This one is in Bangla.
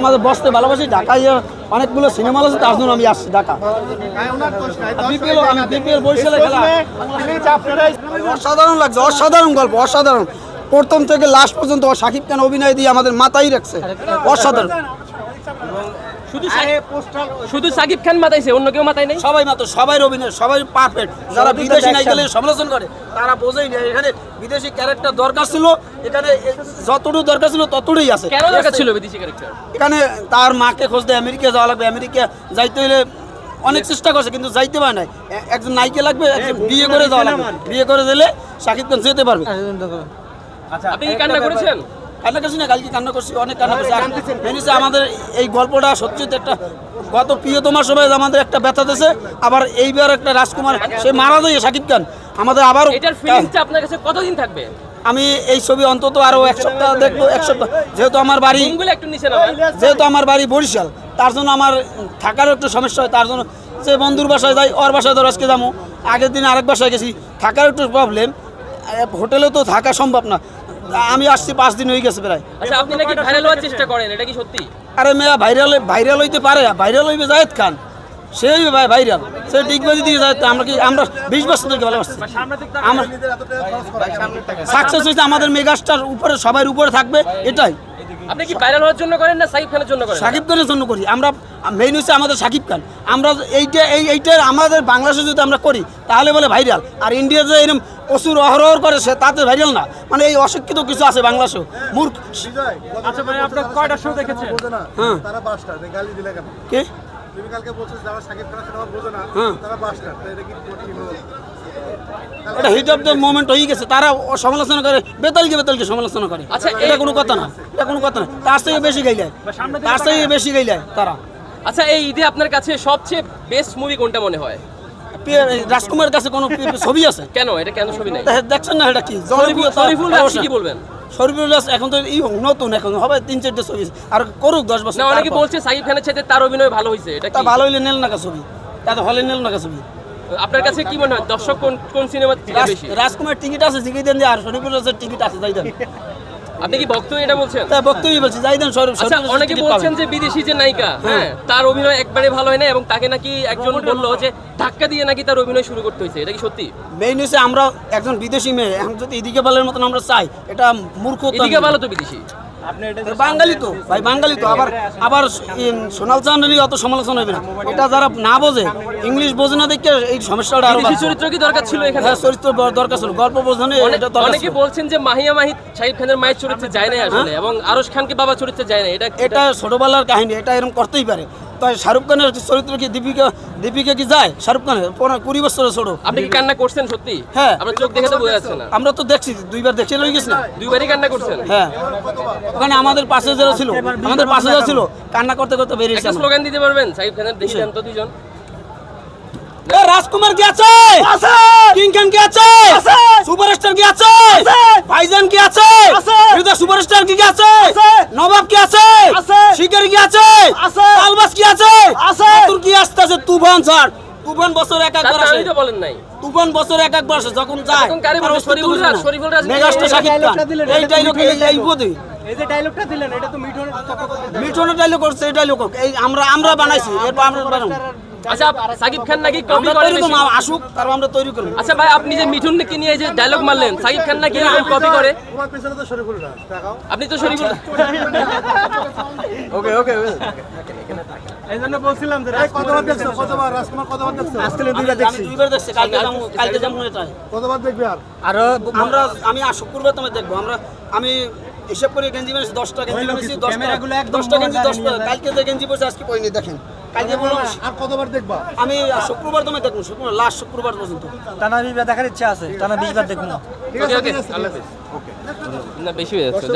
আমাদের বসতে ভালোবাসি, ঢাকায় অনেকগুলো সিনেমা আছে, তার জন্য আমি আসছি ঢাকা। অসাধারণ লাগছে, অসাধারণ গল্প, অসাধারণ। প্রথম থেকে লাস্ট পর্যন্ত সাকিব খান অভিনয় দিয়ে আমাদের মাথায় রাখছে। অসাধারণ। শুধু সাকিব- শুধু সাকিব খান মাতাইছে অন্য কেউ মাতাই নেই? সবাই মাত্র সবাই অভিনয় সবাই পারফেক্ট যারা বিদেশি নায়িকাদের সমালোচনা করে তারা বোঝেই না এখানে বিদেশি ক্যারেক্টার দরকার ছিল এখানে যতটুকু দরকার ছিল ততটুকুই আছে। কেন দরকার ছিল বিদেশি ক্যারেক্টার এখানে তার মাকে খুঁজতে আমেরিকা যাওয়া লাগবে আমেরিকা যাইতে হলে অনেক চেষ্টা করছে কিন্তু যাইতে পারে নাই। একজন নায়িকা লাগবে একজন বিয়ে করে যাওয়া লাগবে। বিয়ে করে দিলে শাকিব খান যেতে পারবে। আপনি কি কান্না করেছেন? কান্না করছি না কালকে কান্না করছি অনেক কান্না করছি। আর আমাদের এই গল্পটা সত্যি একটা গত প্রিয়তমার সময় আমাদের একটা ব্যথা দিয়েছে। আবার এইবার একটা রাজকুমার সে মারা যায় শাকিব খান। আমাদের আবার এটার ফিলিংসটা আপনার কাছে কতদিন থাকবে? আমি এই ছবি অন্তত আরও এক সপ্তাহ দেখব এক সপ্তাহ। যেহেতু আমার বাড়ি যেহেতু আমার বাড়ি বরিশাল তার জন্য আমার থাকারও একটু সমস্যা হয় তার জন্য যে বন্ধুর বাসায় যাই ওর বাসায় ধর আজকে যাব। আগের দিন আরেক বাসায় গেছি থাকার একটু প্রবলেম হোটেলেও তো থাকা সম্ভব না। আমি আসছি পাঁচ দিন হয়ে গেছে প্রায়। আচ্ছা আপনি নাকি ভাইরাল হওয়ার চেষ্টা করেন এটা কি সত্যি? আরে মেয়া ভাইরাল ভাইরাল হইতে পারে ভাইরাল হইবে জায়েদ খান। সে হইবে ভাই ভাইরাল সে ডিগবাজি দিয়ে যায় আমরা কি আমরা বিশ বছর থেকে ভালোবাসছি। আমরা সাকসেস হয়েছে আমাদের মেগাস্টার উপরে সবার উপরে থাকবে এটাই। আপনি কি ভাইরাল হওয়ার জন্য করেন না সাকিব খানের জন্য করেন? সাকিব খানের জন্য করি। আমরা মেইন হচ্ছে আমাদের সাকিব খান। আমরা এইটা এই এইটা আমাদের বাংলাদেশে যদি আমরা করি তাহলে বলে ভাইরাল আর ইন্ডিয়া যে এরকম প্রচুর অহরহ করে সে তাতে ভাইরাল না। মানে এই অশিক্ষিত কিছু আছে বাংলাদেশেও। মূর্খ আচ্ছা ভাই আপনার কয়টা শো দেখেছেন? হ্যাঁ। তারা বাসটা গালি দিলে কেন? কে? তুমি কালকে বলছো যারা সাকিব খানের সিনেমা বোঝে না হ্যাঁ। তারা এটা কি এটা হিট অফ দ্য মোমেন্ট হয়ে গেছে। তারা সমালোচনা করে বেতালকে বেতালকে সমালোচনা করে। আচ্ছা, এটা কোনো কথা না এটা কোনো কথা না। তার থেকে বেশি গাইলে তার থেকে বেশি গাইলে তারা। আচ্ছা এই ঈদে আপনার কাছে সবচেয়ে বেস্ট মুভি কোনটা মনে হয়? রাজকুমারের কাছে কোনো ছবি আছে? কেন? এটা কেন ছবি নাই? দেখছেন না এটা কি? শরীফুল কি বলবেন? শরীফুল এখন তো এই নতুন এখন হবে তিন চারটে ছবি। আর করুক দশ বছর অনেকে বলছে সাকিব খানের সাথে তার অভিনয় ভালো হয়েছে এটা কি? ভালো হইলে নেল না কা ছবি। তা তো হলে নেল না কা ছবি। আপনার কাছে কি মনে হয় দর্শক কোন কোন সিনেমা রাজকুমার টিকিট আছে জিগে দেন আর শরীফুল টিকিট আছে যাই দেন। আপনি কি বক্তব্য এটা বলছেন? তা বক্তব্যই বলছি যাই দেন আচ্ছা অনেকে বলছেন যে বিদেশি যে নায়িকা হ্যাঁ। তার অভিনয় একবারে ভালো হয় না এবং তাকে নাকি একজন বলল যে ধাক্কা দিয়ে নাকি তার অভিনয় শুরু করতে হয়েছে এটা কি সত্যি? মেইন হচ্ছে আমরা একজন বিদেশি মেয়ে এখন যদি এদিকে বালের মতন আমরা চাই এটা মূর্খ এদিকে ভালো তো বিদেশি। বাঙালি তো ভাই বাঙালি তো। আবার আবার সোনাল অত সমালোচনা হবে না। এটা যারা না বোঝে ইংলিশ বোঝে না দেখে এই সমস্যাটা আরও চরিত্র কি দরকার ছিল এখানে? হ্যাঁ চরিত্র দরকার ছিল। গল্প বোঝানো এটা দরকার অনেকে বলছেন যে মাহিয়া মাহি শাহিদ খানের মায়ের চরিত্রে যায় না আসলে এবং আরশ খানকে বাবা চরিত্রে যায় না এটা এটা ছোটবেলার কাহিনী এটা এরকম করতেই পারে। তাই শাহরুখ খানের চরিত্র কি দীপিকা দীপিকা কি যায়? শাহরুখ খানের? পনেরো কুড়ি বছরের ছোট। আপনি কি কান্না করছেন সত্যি? হ্যাঁ। আপনার চোখ দেখে তো বোঝা যাচ্ছে না। আমরা তো দেখছি দুইবার দেখছি লই গেছি না। দুইবারই কান্না করছেন? হ্যাঁ। ওখানে আমাদের পাশে যারা ছিল আমাদের পাশে যারা ছিল কান্না করতে করতে বেরিয়েছে স্লোগান দিতে পারবেন? সাকিব খানের দেখি তো দুজন রাজকুমার কি আছে? কিং খান কি আছে? সুপারস্টার কি আছে? ভাইজান কি আছে? হৃদয় সুপারস্টার কি কি আছে। নবাব কি আছে শিকারি কি আছে আলবাস কি আছে নতুন কি আসতেছে তুফান স্যার তুফান বছর এক একবার আসে তো বলেন নাই তুফান বছর এক একবার আসে যখন যায়? শরীফুল রাজ, শরীফুল রাজ মেগাস্টার এই শাকিব খান এই ডায়লগ এই মিঠুনের এই যে ডায়লগটা দিলেন এটা তো মিঠুন মিঠুনের ডায়লগ করছে এই ডায়লগ এই আমরা আমরা বানাইছি এরপর আমরা বানাবো আচ্ছা সাকিব খান নাকি কপি করে আসুক তারপর আমরা তৈরি করব আচ্ছা ভাই আপনি যে মিঠুন কে নিয়ে এই যে ডায়লগ মারলেন সাকিব খান নাকি এরকম কপি করে তোমার পেছনে তো শরীফুল রাজ আপনি তো শরীফুল এই জন্য বলছিলাম যে কতবার দেখছ? কতবার রাজকুমার কতবার দেখছ? আজকে দুইবার আমি দুইবার দেখছি কালকে যাব কালকে যাব কতবার দেখবে আর? আরও আমরা আমি তোমায় দেখব আমরা আমি হিসাব করে গেঞ্জি বানিয়েছি দশটা গেঞ্জি দশটা দশটা গেঞ্জি দশটা কালকে যে গেঞ্জি পড়ছে আজকে পড়িনি দেখেন। কালকে বললাম আর কতবার দেখবা? আমি শুক্রবার তোমায় দেখব শুক্রবার লাস্ট শুক্রবার পর্যন্ত। টানা দেখার ইচ্ছা আছে টানা বিশ বার দেখব। ঠিক আছে ওকে আল্লাহ হাফেজ। না বেশি হয়ে যাচ্ছে